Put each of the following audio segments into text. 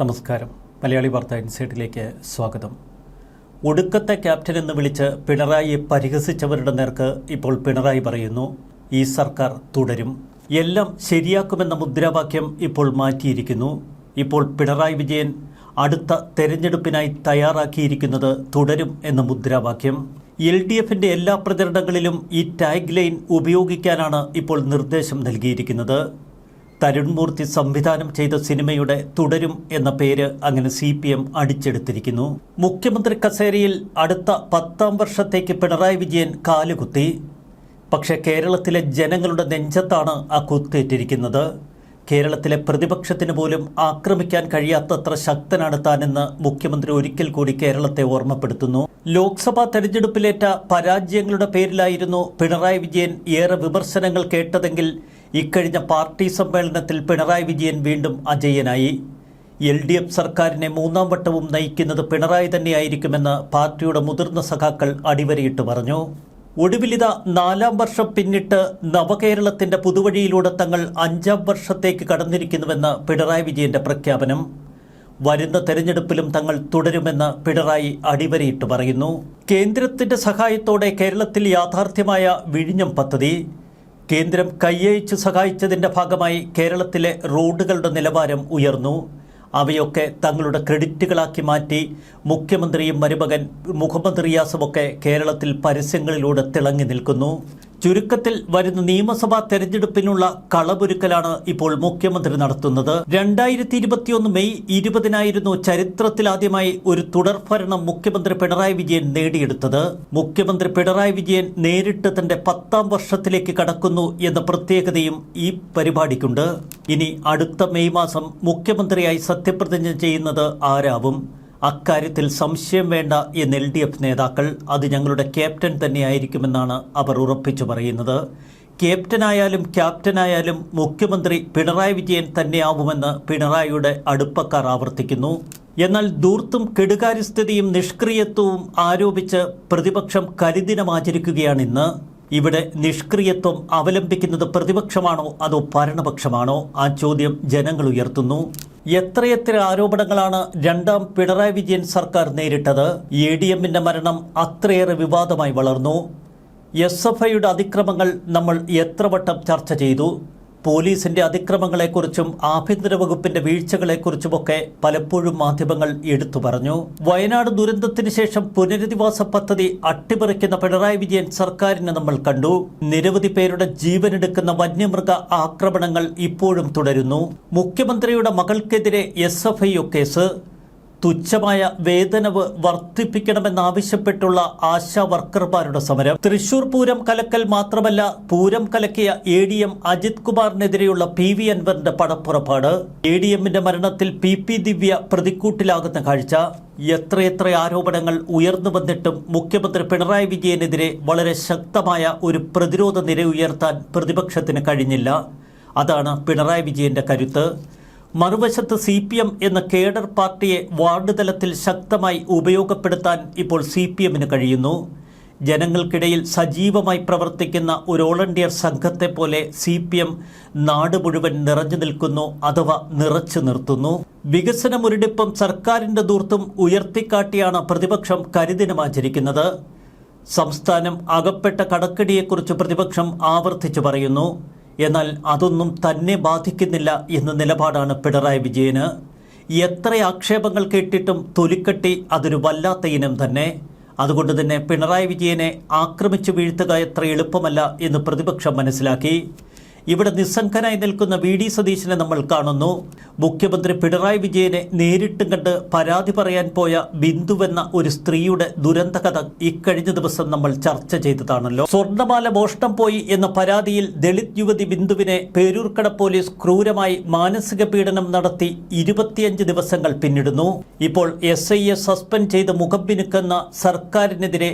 നമസ്കാരം. മലയാളി വാർത്ത ഇൻസൈറ്റിലേക്ക് സ്വാഗതം. ഒടുക്കത്തെ ക്യാപ്റ്റൻ എന്ന് വിളിച്ച് പിണറായിയെ പരിഹസിച്ചവരുടെ നേർക്ക് ഇപ്പോൾ പിണറായി പറയുന്നു ഈ സർക്കാർ തുടരും. എല്ലാം ശരിയാക്കുമെന്ന മുദ്രാവാക്യം ഇപ്പോൾ മാറ്റിയിരിക്കുന്നു. ഇപ്പോൾ പിണറായി വിജയൻ അടുത്ത തെരഞ്ഞെടുപ്പിനായി തയ്യാറാക്കിയിരിക്കുന്നത് തുടരും എന്ന മുദ്രാവാക്യം. എൽ ഡി എഫിന്റെ എല്ലാ പ്രചരണങ്ങളിലും ഈ ടാഗ് ലൈൻ ഉപയോഗിക്കാനാണ് ഇപ്പോൾ നിർദ്ദേശം നൽകിയിരിക്കുന്നത്. തരുൺമൂർത്തി സംവിധാനം ചെയ്ത സിനിമയുടെ തുടരും എന്ന പേര് അങ്ങനെ സി പി എം അടിച്ചെടുത്തിരിക്കുന്നു. മുഖ്യമന്ത്രി കസേരയിൽ അടുത്ത പത്താം വർഷത്തേക്ക് പിണറായി വിജയൻ കാലുകുത്തി. പക്ഷേ കേരളത്തിലെ ജനങ്ങളുടെ നെഞ്ചത്താണ് ആ കുത്തേറ്റിരിക്കുന്നത്. കേരളത്തിലെ പ്രതിപക്ഷത്തിന് പോലും ആക്രമിക്കാൻ കഴിയാത്തത്ര ശക്തനാണ് താനെന്ന് മുഖ്യമന്ത്രി ഒരിക്കൽ കൂടി കേരളത്തെ ഓർമ്മപ്പെടുത്തുന്നു. ലോക്സഭാ തെരഞ്ഞെടുപ്പിലേറ്റ പരാജയങ്ങളുടെ പേരിലായിരുന്നു പിണറായി വിജയൻ ഏറെ വിമർശനങ്ങൾ കേട്ടതെങ്കിൽ ഇക്കഴിഞ്ഞ പാർട്ടി സമ്മേളനത്തിൽ പിണറായി വിജയൻ വീണ്ടും അജയ്യനായി എൽ ഡി എഫ് സർക്കാരിനെ മൂന്നാം വട്ടവും നയിക്കുന്നത് പിണറായി തന്നെയായിരിക്കുമെന്ന് പാർട്ടിയുടെ മുതിർന്ന സഖാക്കൾ അടിവരയിട്ട് പറഞ്ഞു. ഒടുവിലിത നാലാം വർഷം പിന്നിട്ട് നവകേരളത്തിന്റെ പുതുവഴിയിലൂടെ തങ്ങൾ അഞ്ചാം വർഷത്തേക്ക് കടന്നിരിക്കുന്നുവെന്ന് പിണറായി വിജയന്റെ പ്രഖ്യാപനം. വരുന്ന തെരഞ്ഞെടുപ്പിലും തങ്ങൾ തുടരുമെന്ന് പിണറായി അടിവരയിട്ട് പറയുന്നു. കേന്ദ്രത്തിന്റെ സഹായത്തോടെ കേരളത്തിൽ യാഥാർത്ഥ്യമായ വിഴിഞ്ഞം പദ്ധതി. കേന്ദ്രം കയ്യയച്ച് സഹായിച്ചതിന്റെ ഭാഗമായി കേരളത്തിലെ റോഡുകളുടെ നിലവാരം ഉയർന്നു. അവയൊക്കെ തങ്ങളുടെ ക്രെഡിറ്റുകളാക്കി മാറ്റി മുഖ്യമന്ത്രിയും മരുമകൻ മുഹമ്മദ് റിയാസുമൊക്കെ കേരളത്തിൽ പരസ്യങ്ങളിലൂടെ തിളങ്ങി നിൽക്കുന്നു. ചുരുക്കത്തിൽ വരുന്ന നിയമസഭാ തെരഞ്ഞെടുപ്പിനുള്ള കളപൊരുക്കലാണ് ഇപ്പോൾ മുഖ്യമന്ത്രി നടത്തുന്നത്. രണ്ടായിരത്തി ഇരുപത്തിയൊന്ന് മെയ് ഇരുപതിനായിരുന്നു ചരിത്രത്തിലാദ്യമായി ഒരു തുടർഭരണം മുഖ്യമന്ത്രി പിണറായി വിജയൻ നേടിയെടുത്തത്. മുഖ്യമന്ത്രി പിണറായി വിജയൻ നേരിട്ട് തന്റെ പത്താം വർഷത്തിലേക്ക് കടക്കുന്നു എന്ന പ്രത്യേകതയും ഈ പരിപാടിക്കുണ്ട്. ഇനി അടുത്ത മെയ് മാസം മുഖ്യമന്ത്രിയായി സത്യപ്രതിജ്ഞ ചെയ്യുന്നത് ആരാവും? അക്കാര്യത്തിൽ സംശയം വേണ്ട എന്ന് എൽ ഡി എഫ് നേതാക്കൾ അത് ഞങ്ങളുടെ ക്യാപ്റ്റൻ തന്നെയായിരിക്കുമെന്നാണ് അവർ ഉറപ്പിച്ചു പറയുന്നത്. ക്യാപ്റ്റനായാലും ക്യാപ്റ്റനായാലും മുഖ്യമന്ത്രി പിണറായി വിജയൻ തന്നെയാവുമെന്ന് പിണറായിയുടെ അടുപ്പക്കാർ ആവർത്തിക്കുന്നു. എന്നാൽ ദൂർത്തും കെടുകാര്യസ്ഥിതിയും നിഷ്ക്രിയത്വവും ആരോപിച്ച് പ്രതിപക്ഷം കരിദിനമാചരിക്കുകയാണ് ആചരിക്കുകയാണിന്ന്. ഇവിടെ നിഷ്ക്രിയത്വം അവലംബിക്കുന്നത് പ്രതിപക്ഷമാണോ അതോ ഭരണപക്ഷമാണോ? ആ ചോദ്യം ജനങ്ങൾ ഉയർത്തുന്നു. എത്രയെത്ര ആരോപണങ്ങളാണ് രണ്ടാം പിണറായി വിജയൻ സർക്കാർ നേരിട്ടത്? എ ഡി എമ്മിന്റെ മരണം അത്രയേറെ വിവാദമായി വളർന്നു. എസ് എഫ് ഐയുടെ അതിക്രമങ്ങൾ നമ്മൾ എത്ര വട്ടം ചർച്ച ചെയ്തു? പോലീസിന്റെ അതിക്രമങ്ങളെക്കുറിച്ചും ആഭ്യന്തര വകുപ്പിന്റെ വീഴ്ചകളെക്കുറിച്ചുമൊക്കെ പലപ്പോഴും മാധ്യമങ്ങൾ എടുത്തു പറഞ്ഞു. വയനാട് ദുരന്തത്തിന് ശേഷം പുനരധിവാസ പദ്ധതി അട്ടിമറിക്കുന്ന പിണറായി വിജയൻ സർക്കാരിനെ നമ്മൾ കണ്ടു. നിരവധി പേരുടെ ജീവനെടുക്കുന്ന വന്യമൃഗ ആക്രമണങ്ങൾ ഇപ്പോഴും തുടരുന്നു. മുഖ്യമന്ത്രിയുടെ മകൾക്കെതിരെ എസ് എഫ് ഐ കേസ്. തുച്ഛമായ വേതനവ് വർദ്ധിപ്പിക്കണമെന്നാവശ്യപ്പെട്ടുള്ള ആശാ വർക്കർമാരുടെ സമരം. തൃശൂർ പൂരം കലക്കൽ മാത്രമല്ല പൂരം കലക്കിയ എ ഡി എം അജിത് കുമാറിനെതിരെയുള്ള പി വി അൻവറിന്റെ പടപ്പുറപ്പാട്. എ ഡി എമ്മിന്റെ മരണത്തിൽ പി പി ദിവ്യ പ്രതിക്കൂട്ടിലാകുന്ന കാഴ്ച. എത്രയെത്ര ആരോപണങ്ങൾ ഉയർന്നു വന്നിട്ടും മുഖ്യമന്ത്രി പിണറായി വിജയനെതിരെ വളരെ ശക്തമായ ഒരു പ്രതിരോധ നിര ഉയർത്താൻ പ്രതിപക്ഷത്തിന് കഴിഞ്ഞില്ല. അതാണ് പിണറായി വിജയന്റെ കരുത്ത്. മറുവശത്ത് സി പി എം എന്ന കേഡർ പാർട്ടിയെ വാർഡ് തലത്തിൽ ശക്തമായി ഉപയോഗപ്പെടുത്താൻ ഇപ്പോൾ സി പി എമ്മിന് കഴിയുന്നു. ജനങ്ങൾക്കിടയിൽ സജീവമായി പ്രവർത്തിക്കുന്ന ഒരു വോളണ്ടിയർ സംഘത്തെ പോലെ സി പി എം നാട് മുഴുവൻ നിറഞ്ഞു നിൽക്കുന്നു അഥവാ നിറച്ചു നിർത്തുന്നു. വികസന മുരടിപ്പും സർക്കാരിന്റെ ദൂർത്തും ഉയർത്തിക്കാട്ടിയാണ് പ്രതിപക്ഷം കരിദിനമാചരിക്കുന്നത് സംസ്ഥാനം അകപ്പെട്ട കടക്കടിയെക്കുറിച്ച് പ്രതിപക്ഷം ആവർത്തിച്ചു പറയുന്നു. എന്നാൽ അതൊന്നും തന്നെ ബാധിക്കുന്നില്ല എന്ന നിലപാടാണ് പിണറായി വിജയന്. എത്ര ആക്ഷേപങ്ങൾ കേട്ടിട്ടും തൊലിക്കെട്ടി അതൊരു വല്ലാത്ത ഇനം തന്നെ. അതുകൊണ്ട് തന്നെ പിണറായി വിജയനെ ആക്രമിച്ചു വീഴ്ത്തുക എത്ര എളുപ്പമല്ല എന്ന് പ്രതിപക്ഷം മനസ്സിലാക്കി. ഇവിടെ നിസ്സംഗനായി നിൽക്കുന്ന വി ഡി സതീശനെ നമ്മൾ കാണുന്നു. മുഖ്യമന്ത്രി പിണറായി വിജയനെ നേരിട്ടും കണ്ട് പരാതി പറയാൻ പോയ ബിന്ദുവെന്ന ഒരു സ്ത്രീയുടെ ദുരന്ത കഥ ഇക്കഴിഞ്ഞ ദിവസം നമ്മൾ ചർച്ച ചെയ്തതാണല്ലോ. സ്വർണമാല മോഷണം പോയി എന്ന പരാതിയിൽ ദളിത് യുവതി ബിന്ദുവിനെ പേരൂർക്കട പോലീസ് ക്രൂരമായി മാനസിക പീഡനം നടത്തി ഇരുപത്തിയഞ്ച് ദിവസങ്ങൾ പിന്നിടുന്നു. ഇപ്പോൾ എസ് സസ്പെൻഡ് ചെയ്ത് മുഖം പിനുക്കുന്ന സർക്കാരിനെതിരെ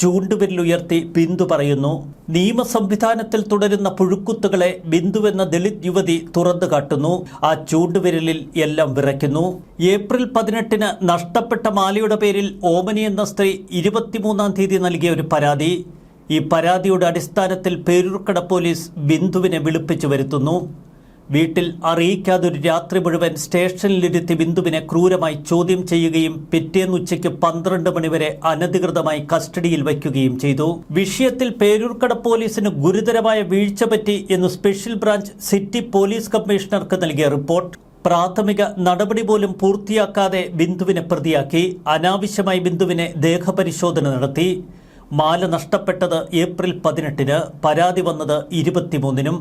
ചൂണ്ടുവിരലുയർത്തി ബിന്ദു പറയുന്നു നിയമ സംവിധാനത്തിൽ തുടരുന്ന പുഴുക്കുത്തുകളെ ബിന്ദുവെന്ന ദളിത് യുവതി തുറന്നു കാട്ടുന്നു. ആ ചൂണ്ടുവിരലിൽ എല്ലാം വിറയ്ക്കുന്നു. ഏപ്രിൽ പതിനെട്ടിന് നഷ്ടപ്പെട്ട മാലയുടെ പേരിൽ ഓമനി എന്ന സ്ത്രീ ഇരുപത്തിമൂന്നാം തീയതി നൽകിയ ഒരു പരാതി. ഈ പരാതിയുടെ അടിസ്ഥാനത്തിൽ പേരൂർക്കട പോലീസ് ബിന്ദുവിനെ വിളിപ്പിച്ചു വരുത്തുന്നു. വീട്ടിൽ അറിയിക്കാതെ ഒരു രാത്രി മുഴുവൻ സ്റ്റേഷനിലിരുത്തി ബിന്ദുവിനെ ക്രൂരമായി ചോദ്യം ചെയ്യുകയും പിറ്റേന്ന് ഉച്ചയ്ക്ക് പന്ത്രണ്ട് മണിവരെ അനധികൃതമായി കസ്റ്റഡിയിൽ വയ്ക്കുകയും ചെയ്തു. വിഷയത്തിൽ പേരൂർക്കട പോലീസിന് ഗുരുതരമായ വീഴ്ച പറ്റി എന്ന് സ്പെഷ്യൽ ബ്രാഞ്ച് സിറ്റി പോലീസ് കമ്മീഷണർക്ക് നൽകിയ റിപ്പോർട്ട്. പ്രാഥമിക നടപടി പോലും പൂർത്തിയാക്കാതെ ബിന്ദുവിനെ പ്രതിയാക്കി. അനാവശ്യമായി ബിന്ദുവിനെ ദേഹപരിശോധന നടത്തി. മാല നഷ്ടപ്പെട്ടത് ഏപ്രിൽ പതിനെട്ടിന് പരാതി വന്നത് ഇരുപത്തിമൂന്നിനും.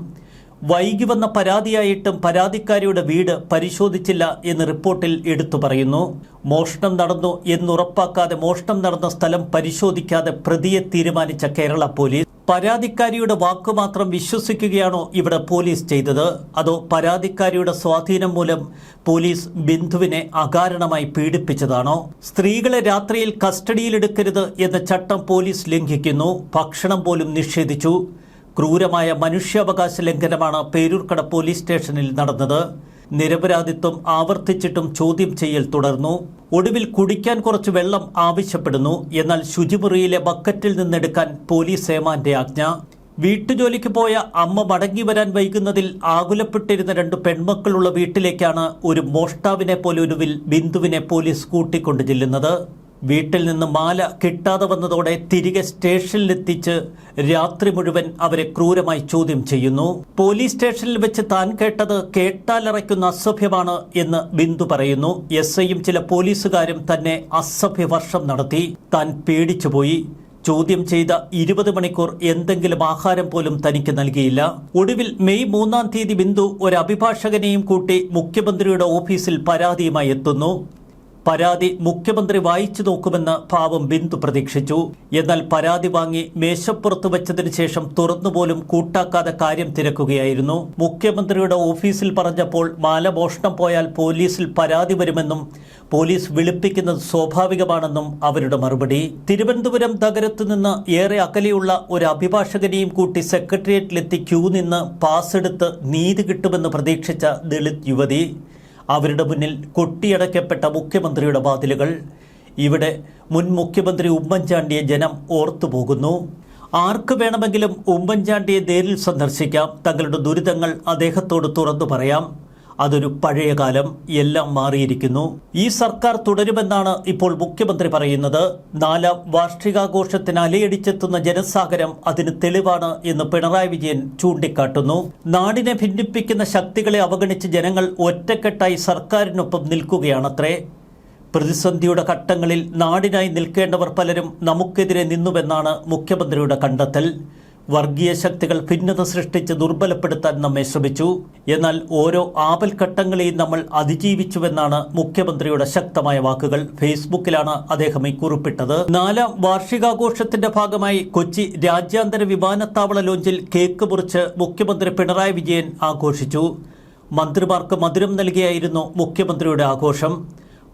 വൈകി വന്ന പരാതിയായിട്ടും പരാതിക്കാരിയുടെ വീട് പരിശോധിച്ചില്ല എന്ന് റിപ്പോർട്ടിൽ എടുത്തു പറയുന്നു. മോഷണം നടന്നു എന്നുറപ്പാക്കാതെ മോഷണം നടന്ന സ്ഥലം പരിശോധിക്കാതെ പ്രതിയെ തീരുമാനിച്ച കേരള പോലീസ്. പരാതിക്കാരിയുടെ വാക്കു മാത്രം വിശ്വസിക്കുകയാണോ ഇവിടെ പോലീസ് ചെയ്തത്? അതോ പരാതിക്കാരിയുടെ സ്വാധീനം മൂലം പോലീസ് ബിന്ദുവിനെ അകാരണമായി പീഡിപ്പിച്ചതാണോ? സ്ത്രീകളെ രാത്രിയിൽ കസ്റ്റഡിയിലെടുക്കരുത് എന്ന ചട്ടം പോലീസ് ലംഘിക്കുന്നു. ഭക്ഷണം പോലും നിഷേധിച്ചു. ക്രൂരമായ മനുഷ്യാവകാശ ലംഘനമാണ് പേരൂർക്കട പോലീസ് സ്റ്റേഷനിൽ നടന്നത്. നിരപരാധിത്വം ആവർത്തിച്ചിട്ടും ചോദ്യം ചെയ്യൽ തുടർന്നു. ഒടുവിൽ കുടിക്കാൻ കുറച്ച് വെള്ളം ആവശ്യപ്പെടുന്നു. എന്നാൽ ശുചിമുറിയിലെ ബക്കറ്റിൽ നിന്നെടുക്കാൻ പോലീസ് ഏമാന്റെ ആജ്ഞ. വീട്ടുജോലിക്ക് പോയ അമ്മ മടങ്ങി വരാൻ വൈകുന്നതിൽ ആകുലപ്പെട്ടിരുന്ന രണ്ട് പെൺമക്കളുള്ള വീട്ടിലേക്കാണ് ഒരു മോഷ്ടാവിനെ പോലെ ഒടുവിൽ ബിന്ദുവിനെ പോലീസ് കൂട്ടിക്കൊണ്ടു ചെല്ലുന്നത്. വീട്ടിൽ നിന്ന് മാല കിട്ടാതെ വന്നതോടെ തിരികെ സ്റ്റേഷനിലെത്തിച്ച് രാത്രി മുഴുവൻ അവരെ ക്രൂരമായി ചോദ്യം ചെയ്യുന്നു. പോലീസ് സ്റ്റേഷനിൽ വെച്ച് താൻ കേട്ടത് കേട്ടാലറയ്ക്കുന്ന അസഭ്യമാണ് എന്ന് ബിന്ദു പറയുന്നു. എസ് ഐയും ചില പോലീസുകാരും തന്നെ അസഭ്യവർഷം നടത്തി. താൻ പേടിച്ചുപോയി. ചോദ്യം ചെയ്ത ഇരുപത് മണിക്കൂർ എന്തെങ്കിലും ആഹാരം പോലും തനിക്ക് നൽകിയില്ല. ഒടുവിൽ മെയ് മൂന്നാം തീയതി ബിന്ദു ഒരു അഭിഭാഷകനെയും കൂട്ടി മുഖ്യമന്ത്രിയുടെ ഓഫീസിൽ പരാതിയുമായി എത്തുന്നു. പരാതി മുഖ്യമന്ത്രി വായിച്ചു നോക്കുമെന്ന് ഭാവം ബിന്ദു പ്രതീക്ഷിച്ചു. എന്നാൽ പരാതി വാങ്ങി മേശപ്പുറത്ത് വെച്ചതിന് ശേഷം തുറന്നുപോലും കൂട്ടാക്കാതെ കാര്യം തിരക്കുകയായിരുന്നു. മുഖ്യമന്ത്രിയുടെ ഓഫീസിൽ പറഞ്ഞപ്പോൾ മാല മോഷണം പോയാൽ പോലീസിൽ പരാതി വരുമെന്നും പോലീസ് വിളിപ്പിക്കുന്നത് സ്വാഭാവികമാണെന്നും അവരുടെ മറുപടി. തിരുവനന്തപുരം നഗരത്തു നിന്ന് ഏറെ അകലെയുള്ള ഒരു അഭിഭാഷകനെയും കൂട്ടി സെക്രട്ടേറിയറ്റിലെത്തി ക്യൂ നിന്ന് പാസ് എടുത്ത് നീതി കിട്ടുമെന്ന് പ്രതീക്ഷിച്ച ദളിത് യുവതി. അവരുടെ മുന്നിൽ കൊട്ടിയടക്കപ്പെട്ട മുഖ്യമന്ത്രിയുടെ വാതിലുകൾ. ഇവിടെ മുൻ മുഖ്യമന്ത്രി ഉമ്മൻചാണ്ടിയെ ജനം ഓർത്തുപോകുന്നു ആർക്ക് വേണമെങ്കിലും ഉമ്മൻചാണ്ടിയെ നേരിൽ സന്ദർശിക്കാം. തങ്ങളുടെ ദുരിതങ്ങൾ അദ്ദേഹത്തോട് തുറന്നു പറയാം. അതൊരു പഴയ കാലം എല്ലാം മാറിയിരിക്കുന്നു. ഈ സർക്കാർ തുടരുമെന്നാണ് ഇപ്പോൾ മുഖ്യമന്ത്രി പറയുന്നത്. നാലാം വാർഷികാഘോഷത്തിന് അലയടിച്ചെത്തുന്ന ജനസാഗരം അതിന് തെളിവാണ് എന്ന് പിണറായി വിജയൻ ചൂണ്ടിക്കാട്ടുന്നു. നാടിനെ ഭിന്നിപ്പിക്കുന്ന ശക്തികളെ അവഗണിച്ച് ജനങ്ങൾ ഒറ്റക്കെട്ടായി സർക്കാരിനൊപ്പം നിൽക്കുകയാണത്രേ. പ്രതിസന്ധിയുടെ ഘട്ടങ്ങളിൽ നാടിനായി നിൽക്കേണ്ടവർ പലരും നമുക്കെതിരെ നിന്നുവെന്നാണ് മുഖ്യമന്ത്രിയുടെ കണ്ടെത്തൽ. വർഗീയ ശക്തികൾ ഭിന്നത സൃഷ്ടിച്ച് ദുർബലപ്പെടുത്താൻ നമ്മെ ശ്രമിച്ചു. എന്നാൽ ഓരോ ആപൽഘട്ടങ്ങളെയും നമ്മൾ അതിജീവിച്ചുവെന്നാണ് മുഖ്യമന്ത്രിയുടെ ശക്തമായ വാക്കുകൾ. ഫേസ്ബുക്കിലാണ് അദ്ദേഹം ഇക്കുറിപ്പിട്ടത് നാലാം വാർഷികാഘോഷത്തിന്റെ ഭാഗമായി കൊച്ചി രാജ്യാന്തര വിമാനത്താവള ലോഞ്ചിൽ കേക്ക് മുറിച്ച് മുഖ്യമന്ത്രി പിണറായി വിജയൻ ആഘോഷിച്ചു. മന്ത്രിമാർക്ക് മധുരം നൽകിയായിരുന്നു മുഖ്യമന്ത്രിയുടെ ആഘോഷം.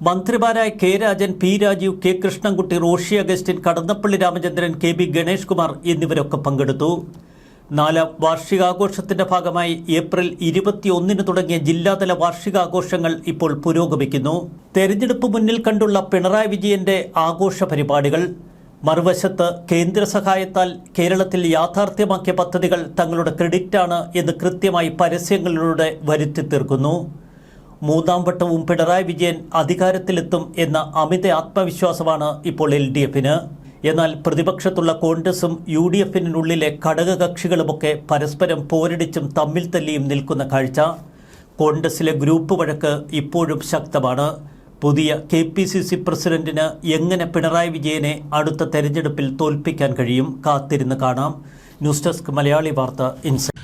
മന്ത്രിമാരായ K Rajan P Rajeev K Krishnankutty Roshy Augustine Kadannappally Ramachandran K B Ganesh Kumar എന്നിവരൊക്കെ പങ്കെടുത്തു. നാലാം വാർഷികാഘോഷത്തിന്റെ ഭാഗമായി ഏപ്രിൽ ഇരുപത്തിയൊന്നിന് തുടങ്ങിയ ജില്ലാതല വാർഷികാഘോഷങ്ങൾ ഇപ്പോൾ പുരോഗമിക്കുന്നു. തെരഞ്ഞെടുപ്പ് മുന്നിൽ കണ്ടുള്ള പിണറായി വിജയന്റെ ആഘോഷ പരിപാടികൾ മറുവശത്ത് കേന്ദ്ര സഹായത്താൽ കേരളത്തിൽ യാഥാർത്ഥ്യമാക്കിയ പദ്ധതികൾ തങ്ങളുടെ ക്രെഡിറ്റാണ് എന്ന് കൃത്യമായി പരസ്യങ്ങളിലൂടെ വരുത്തി തീർക്കുന്നു. മൂന്നാം വട്ടവും പിണറായി വിജയൻ അധികാരത്തിലെത്തും എന്ന അമിത ആത്മവിശ്വാസമാണ് ഇപ്പോൾ എൽ ഡി എഫിന്. എന്നാൽ പ്രതിപക്ഷത്തുള്ള കോൺഗ്രസും യു ഡി എഫിനുള്ളിലെ ഘടകകക്ഷികളുമൊക്കെ പരസ്പരം പോരടിച്ചും തമ്മിൽ തല്ലിയും നിൽക്കുന്ന കാഴ്ച. കോൺഗ്രസിലെ ഗ്രൂപ്പ് വഴക്ക് ഇപ്പോഴും ശക്തമാണ്. പുതിയ കെ പി സി സി പ്രസിഡന്റിന് എങ്ങനെ പിണറായി വിജയനെ അടുത്ത തെരഞ്ഞെടുപ്പിൽ തോൽപ്പിക്കാൻ കഴിയും കാത്തിരുന്ന് കാണാം. ന്യൂസ് ഡെസ്ക് മലയാളി വാർത്ത ഇൻസൈറ്റ്